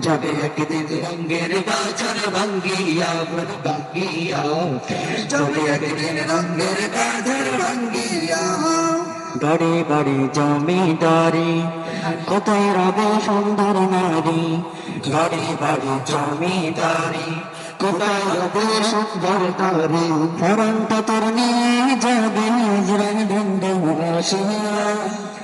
যাবে একদিন রঙ্গের বাজার ভাঙ্গিয়া ভাঙ্গিয়া যাবে একদিন রঙ্গের বাজার ভাঙ্গিয়া বাড়ি বাড়ি, জমিদারি, কোথায় রবে সুন্দর নারী? বাড়ি বাড়ি, জমিদারি। কোথায় রবে সুন্দর নারী ফরন্ত তোর নিয়ে যাবে হাজরান বন্ধ আসিয়া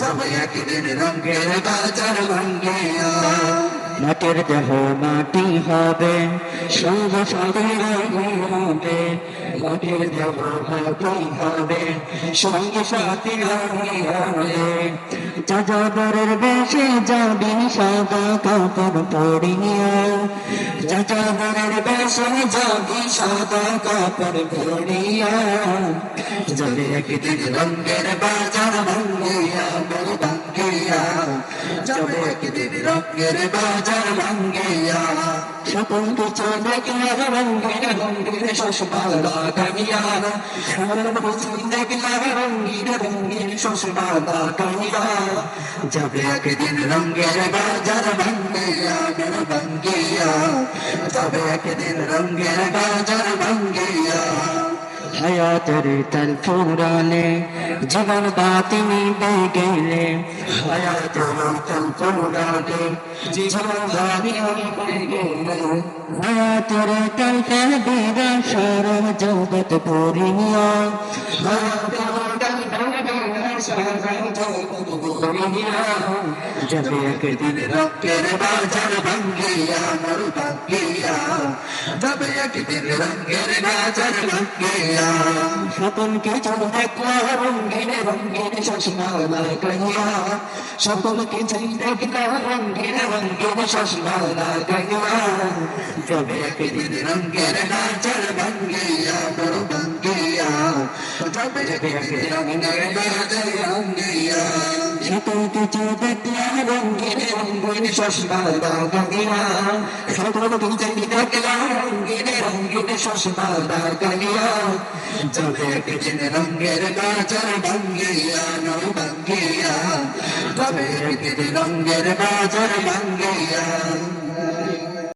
যাবে হাজরান বন্ধ আসিয়া যাবে মাটির দেহ মাটি হবে, সঙ্গ সাথে হবে, মাটির দেহ মাটি হবে, সঙ্গে সাথে হবে। যাযাবরের বেশে যাবি সাদা কাপড় পরিয়া যাযাবরের বেশে যাবি সাদা কাপড় পরিয়া যাবে একদিন রঙ্গের বাজার ভাঙ্গিয়া যাবে একদিন রঙ্গের বাজার ভাঙ্গিয়া। সকল কিছু দেখলে রঙ্গিন রঙ্গিন চশমা লাগাইয়া সকল কিছু দেখলে রঙ্গিন রঙ্গিন চশমা লাগাইয়া যাবে রঙ্গের বাজার ভাঙ্গিয়া ভাঙ্গিয়া। যাবে একদিন রঙ্গের বাজার ভাঙ্গিয়া। হায়াতের তল ফুরালে, জীবন বাতি নিবে গেলে হায়াতের তল ফুরালে, জীবন বাতি নিবে গেলে হায়াতের তল ফেদিরা সারা জগৎ পরিয়া হায়াতের তল ফেদিরা সারা জগৎ পরিয়া যাবে একদিন রক্তের বাজার ভাঙ্গিয়া মর ভাঙ্গিয়া যাবে একদিন রঙ্গের বাজার ভাঙ্গিয়া সকল কিছু দেখলা রঙ্গিন রঙ্গিন চশমা রঙ্গের বাজার ভাঙ্গিয়া বাজার ভাঙ্গিয়া একদিন রঙ্গের বাজার ভাঙ্গিয়া